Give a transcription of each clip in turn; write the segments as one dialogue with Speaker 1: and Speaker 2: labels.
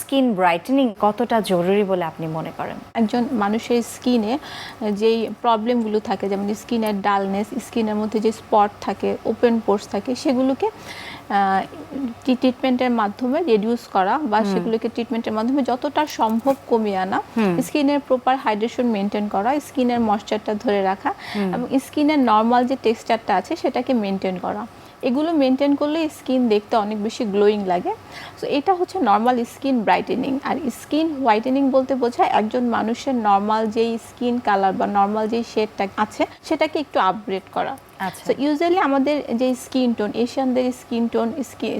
Speaker 1: Skin brightening কতটা জরুরি বলে আপনি মনে করেন?
Speaker 2: একজন মানুষের স্কিনে যেই প্রবলেমগুলো থাকে যেমন স্কিনের ডালনেস স্কিনের মধ্যে যে স্পট থাকে ওপেন পোর্স থাকে সেগুলোকে ট্রিটমেন্টের মাধ্যমে রিডিউস করা বা সেগুলোকে ট্রিটমেন্টের মাধ্যমে যতটা সম্ভব কমিয়ে আনা। স্কিনের প্রপার হাইড্রেশন মেনটেন করা স্কিনের ময়শ্চারটা ধরে রাখা এবং স্কিনের নর্মাল যে টেক্সচারটা আছে সেটাকে মেনটেন করা। এগুলো মেনটেন করলে স্কিন দেখতে অনেক বেশি গ্লোয়িং লাগে। সো এটা হচ্ছে নর্মাল স্কিন ব্রাইটেনিং আর স্কিন হোয়াইটেনিং বলতে বোঝায় একজন মানুষের নর্মাল যেই স্কিন কালার বা নর্মাল যেই শেডটা আছে, সেটাকে একটু আপগ্রেড করা।
Speaker 1: আচ্ছা।
Speaker 2: সো ইউজুয়ালি আমাদের যে skin tone এশিয়ানদের skin tone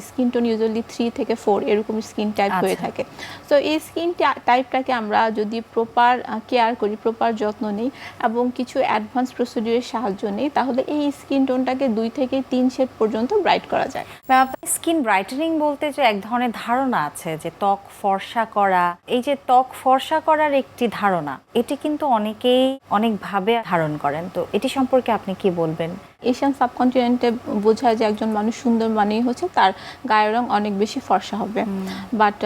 Speaker 2: skin tone usually three থেকে ফোর এরকম স্কিন টাইপ হয়ে
Speaker 1: আচ্ছা।
Speaker 2: থাকে। সো এই স্কিন টাইপটাকে আমরা যদি প্রপার কেয়ার করি প্রপার যত্ন নিই এবং কিছু অ্যাডভান্স প্রসিডিউরের সাহায্য নিই তাহলে এই স্কিন টোনটাকে দুই থেকে তিন শেড পর্যন্ত ব্রাইট করা যায়।
Speaker 1: স্কিন ব্রাইটেনিং বলতে যে এক ধরনের ধারণা আছে যে ত্বক ফর্সা করা এই যে ত্বক ফর্সা করার একটি ধারণা এটি কিন্তু অনেকেই অনেকভাবে ধারণ করেন। তো এটি সম্পর্কে আপনি কি বলবেন?
Speaker 2: এশিয়ান সাবকন্টিনেন্টে বোঝায় যে একজন মানুষ সুন্দর মানেই হচ্ছে তার গায়ের রং অনেক বেশি ফর্সা হবে। বাট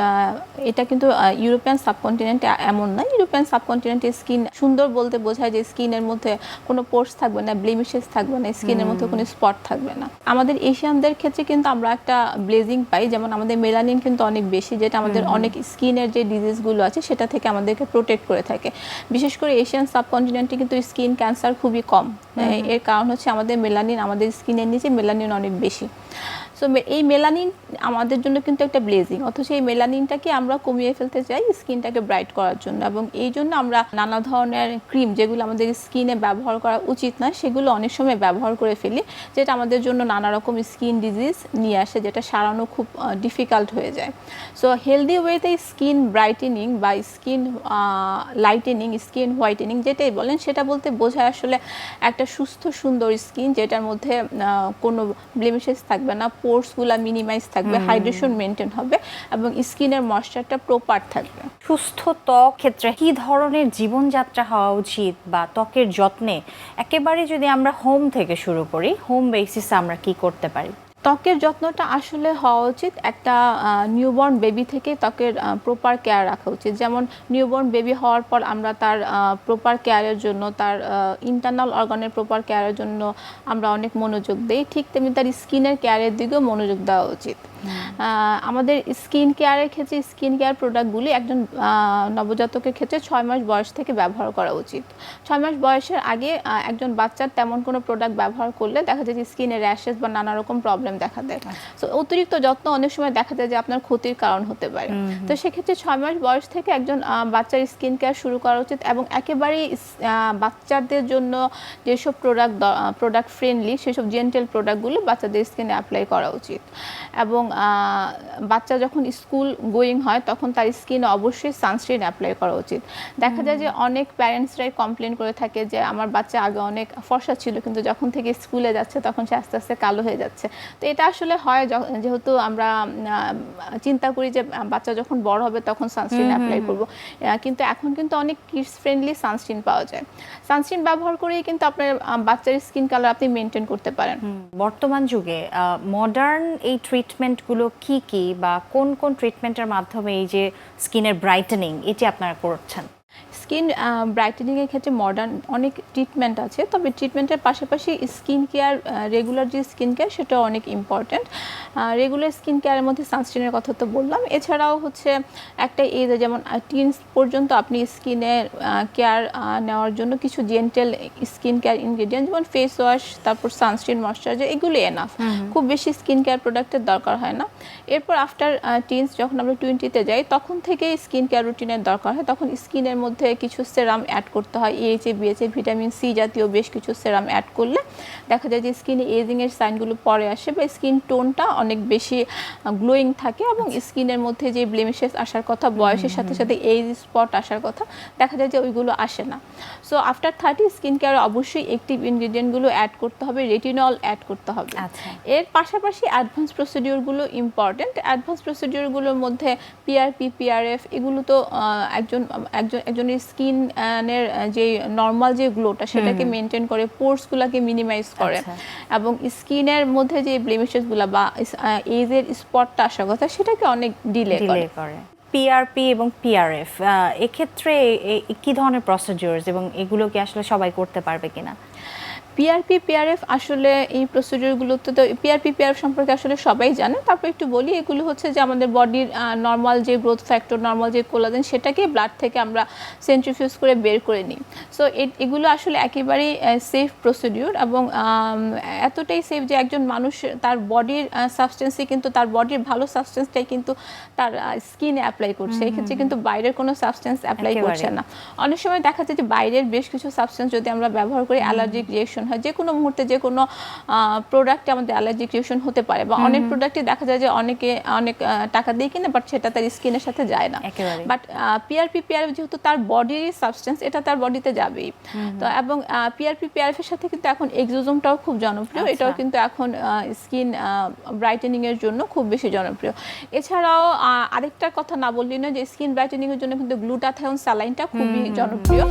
Speaker 2: এটা কিন্তু ইউরোপিয়ান সাবকন্টিনেন্টে এমন না ইউরোপিয়ান সাবকন্টিনেন্টে স্কিন সুন্দর বলতে বোঝায় যে স্কিনের মধ্যে কোনো পোর্স থাকবে না ব্লেমিশেস থাকবে না স্কিনের মধ্যে কোনো স্পট থাকবে না। আমাদের এশিয়ানদের ক্ষেত্রে কিন্তু আমরা একটা ব্লেজিং পাই যেমন আমাদের মেলানিন কিন্তু অনেক বেশি যেটা আমাদের অনেক স্কিনের যে ডিজিজগুলো আছে সেটা থেকে আমাদেরকে প্রোটেক্ট করে থাকে। বিশেষ করে এশিয়ান সাবকন্টিনেন্টে কিন্তু স্কিন ক্যান্সার খুবই কম। এর কারণ হচ্ছে আমাদের মেলানিন আমাদের স্কিনের নিচে মেলানিন অনেক বেশি। সো এই মেলানিন আমাদের জন্য কিন্তু একটা ব্লেজিং অথচ এই মেলানিনটাকে আমরা কমিয়ে ফেলতে চাই স্কিনটাকে ব্রাইট করার জন্য এবং এই জন্য আমরা নানা ধরনের ক্রিম যেগুলো আমাদের স্কিনে ব্যবহার করা উচিত না, সেগুলো অনেক সময় ব্যবহার করে ফেলি, যেটা আমাদের জন্য নানা রকম স্কিন ডিজিজ নিয়ে আসে, যেটা সারানো খুব ডিফিকাল্ট হয়ে যায়। সো হেলদি ওয়েতে স্কিন ব্রাইটেনিং বা স্কিন লাইটেনিং স্কিন হোয়াইটেনিং যেটাই বলেন, সেটা বলতে বোঝায় আসলে একটা সুস্থ সুন্দর স্কিন যেটার মধ্যে কোনো ব্লেমিশেস থাকবে না পোর্সগুলো মিনিমাইজ থাকবে হাইড্রেশন মেনটেন হবে এবং স্কিনের ময়শ্চারটা প্রপার থাকবে।
Speaker 1: সুস্থ ত্বক ক্ষেত্রে কি ধরনের জীবনযাত্রা হওয়া উচিত বা ত্বকের যত্নে? একেবারে যদি আমরা হোম থেকে শুরু করি হোম বেসিসে আমরা কি করতে পারি?
Speaker 2: ত্বকের যত্নটা আসলে হওয়া উচিত। একটা নিউবর্ন বেবি থেকে ত্বকের প্রপার কেয়ার রাখা উচিত। যেমন নিউবর্ন বেবি হওয়ার পর আমরা তার প্রপার কেয়ারের জন্য, তার ইন্টারনাল অর্গানের প্রপার কেয়ারের জন্য আমরা অনেক মনোযোগ দিই। ঠিক তেমনি তার স্কিনের কেয়ারের দিকেও মনোযোগ দেওয়া উচিত। আমাদের স্কিন কেয়ারের ক্ষেত্রে স্কিন কেয়ার প্রোডাক্টগুলি একজন নবজাতকের ক্ষেত্রে ছয় মাস বয়স থেকে ব্যবহার করা উচিত। ছয় মাস বয়সের আগে একজন বাচ্চার তেমন কোনো প্রোডাক্ট ব্যবহার করলে দেখা যায় যে স্কিনে র্যাশেস বা নানা রকম প্রবলেম দেখা দেয়। তো অতিরিক্ত যত্ন অনেক সময় দেখা যায় যে আপনার ক্ষতির কারণ হতে পারে। তো সেক্ষেত্রে ছয় মাস বয়স থেকে একজন বাচ্চার স্কিন কেয়ার শুরু করা উচিত এবং একেবারেই বাচ্চাদের জন্য যেসব প্রোডাক্ট প্রোডাক্ট ফ্রেন্ডলি সেসব জেন্টেল প্রোডাক্টগুলো বাচ্চাদের স্কিনে অ্যাপ্লাই করা উচিত। এবং বাচ্চা যখন স্কুল গোয়িং হয় তখন তার স্কিনে অবশ্যই সানস্ক্রিন অ্যাপ্লাই করা উচিত। দেখা যায় যে অনেক প্যারেন্টসরাই কমপ্লেন করে থাকে যে আমার বাচ্চা আগে অনেক ফর্সা ছিল কিন্তু যখন থেকে স্কুলে যাচ্ছে তখন সে আস্তে আস্তে কালো হয়ে যাচ্ছে। তো এটা আসলে হয় যেহেতু আমরা চিন্তা করি যে বাচ্চা যখন বড় হবে তখন সানস্ক্রিন অ্যাপ্লাই করব। কিন্তু এখন কিন্তু অনেক কিডস ফ্রেন্ডলি সানস্ক্রিন পাওয়া যায়। সানস্ক্রিন ব্যবহার করেই কিন্তু আপনার বাচ্চার স্কিন কালার আপনি মেনটেন করতে পারেন।
Speaker 1: বর্তমান যুগে মডার্ন এই ট্রিটমেন্টগুলো কি কি বা কোন কোন ট্রিটমেন্টের মাধ্যমে এই যে স্কিনের ব্রাইটেনিং এটি আপনারা করছেন?
Speaker 2: স্কিন ব্রাইটেনিংয়ের ক্ষেত্রে মডার্ন অনেক ট্রিটমেন্ট আছে তবে ট্রিটমেন্টের পাশাপাশি স্কিন কেয়ার রেগুলার যে স্কিন কেয়ার সেটা অনেক ইম্পর্ট্যান্ট রেগুলার স্কিন কেয়ারের মধ্যে সানস্ক্রিনের কথা তো বললাম। এছাড়াও হচ্ছে একটা এজ যেমন টিনস পর্যন্ত আপনি স্কিনের কেয়ার নেওয়ার জন্য কিছু জেন্টেল স্কিন কেয়ার ইনগ্রিডিয়েন্ট যেমন ফেস ওয়াশ তারপর সানস্ক্রিন ময়শ্চারাইজার এগুলো এনাফ খুব বেশি স্কিন কেয়ার প্রোডাক্টের দরকার হয় না। এরপর আফটার টিনস যখন আমরা টোয়েন্টিতে যাই তখন থেকে স্কিন কেয়ার রুটিনের দরকার হয়। তখন স্কিনের মধ্যে কিছু সেরাম অ্যাড করতে হয় এইচএ বিএচএ ভিটামিন সি জাতীয় বেশ কিছু সেরাম অ্যাড করলে দেখা যায় যে স্কিনে এজিংয়ের সাইনগুলো পরে আসে বা স্কিন টোনটা অনেক বেশি গ্লোয়িং থাকে এবং স্কিনের মধ্যে যে ব্লেমিশেস আসার কথা বয়সের সাথে সাথে এইজ স্পট আসার কথা দেখা যায় যে ওইগুলো আসে না। So after thirty skin care অবশ্যই অ্যাক্টিভ ইনগ্রিডিয়েন্টগুলো অ্যাড করতে হবে রেটিনল অ্যাড করতে হবে।
Speaker 1: আচ্ছা।
Speaker 2: এর পাশাপাশি অ্যাডভান্স প্রসিডিওরগুলো ইম্পর্টেন্ট অ্যাডভান্স প্রসিডিওরগুলোর মধ্যে পিআরপি পিআরএফ এগুলো তো একজন একজন একজনের স্কিনের যে নর্মাল যে গ্লোটা সেটাকে মেনটেন করে পোর্সগুলোকে মিনিমাইজ করে
Speaker 1: আচ্ছা।
Speaker 2: এবং স্কিনের মধ্যে যে ব্লেমিশেসগুলো বা এজের স্পটটা আসার কথা সেটাকে অনেক ডিলে করে।
Speaker 1: করে। পিআরপি এবং পিআরএফ এক্ষেত্রে কি ধরনের প্রসিডিউরস এবং এগুলো কি আসলে সবাই করতে পারবে কিনা?
Speaker 2: পিআরপি পিআরএফ আসলে এই প্রসিডিউরগুলোতে তো পিআরপি পিআরএফ সম্পর্কে আসলে সবাই জানে। তারপর একটু বলি এগুলো হচ্ছে যে আমাদের বডির নর্মাল যে গ্রোথ ফ্যাক্টর নর্মাল যে কোলাজেন সেটাকে ব্লাড থেকে আমরা সেন্ট্রিফিউজ করে বের করে নিই। সো এগুলো আসলে একেবারেই সেফ প্রসিডিউর এবং এতটাই সেফ যে একজন মানুষ তার বডির সাবস্টেন্সই কিন্তু তার বডির ভালো সাবস্টেন্সটাই কিন্তু তার স্কিনে অ্যাপ্লাই করছে। এক্ষেত্রে কিন্তু বাইরের কোনো সাবস্টেন্স অ্যাপ্লাই করছে না। অনেক সময় দেখা যায় যে বাইরের বেশ কিছু সাবস্টেন্স যদি আমরা ব্যবহার করি অ্যালার্জিক রিয়েকশন হয় যে কোনো মুহূর্তে যে কোনো প্রোডাক্টে আমাদের অ্যালার্জিক রিয়েকশন হতে পারে বা অনেক প্রোডাক্টে দেখা যায় যে অনেকে অনেক টাকা দিয়ে কিনে বাট সেটা তার স্কিনের সাথে যায় না। বাট পিআরপি পিআরএফ যেহেতু তার বডির সাবস্টেন্স এটা তার বডিতে যাবেই। তো এবং পিআরপি পিআরএফ এর সাথে কিন্তু এখন এক্সোজোমটাও খুব জনপ্রিয়।
Speaker 1: আচ্ছা।
Speaker 2: এটাও কিন্তু এখন স্কিন ব্রাইটেনিং এর জন্য খুব বেশি জনপ্রিয়। এছাড়াও আরেকটা কথা না বললি না যে স্কিন ব্রাইটেনিং এর জন্য কিন্তু গ্লুটাথায়ন স্যালাইনটা খুবই জনপ্রিয়।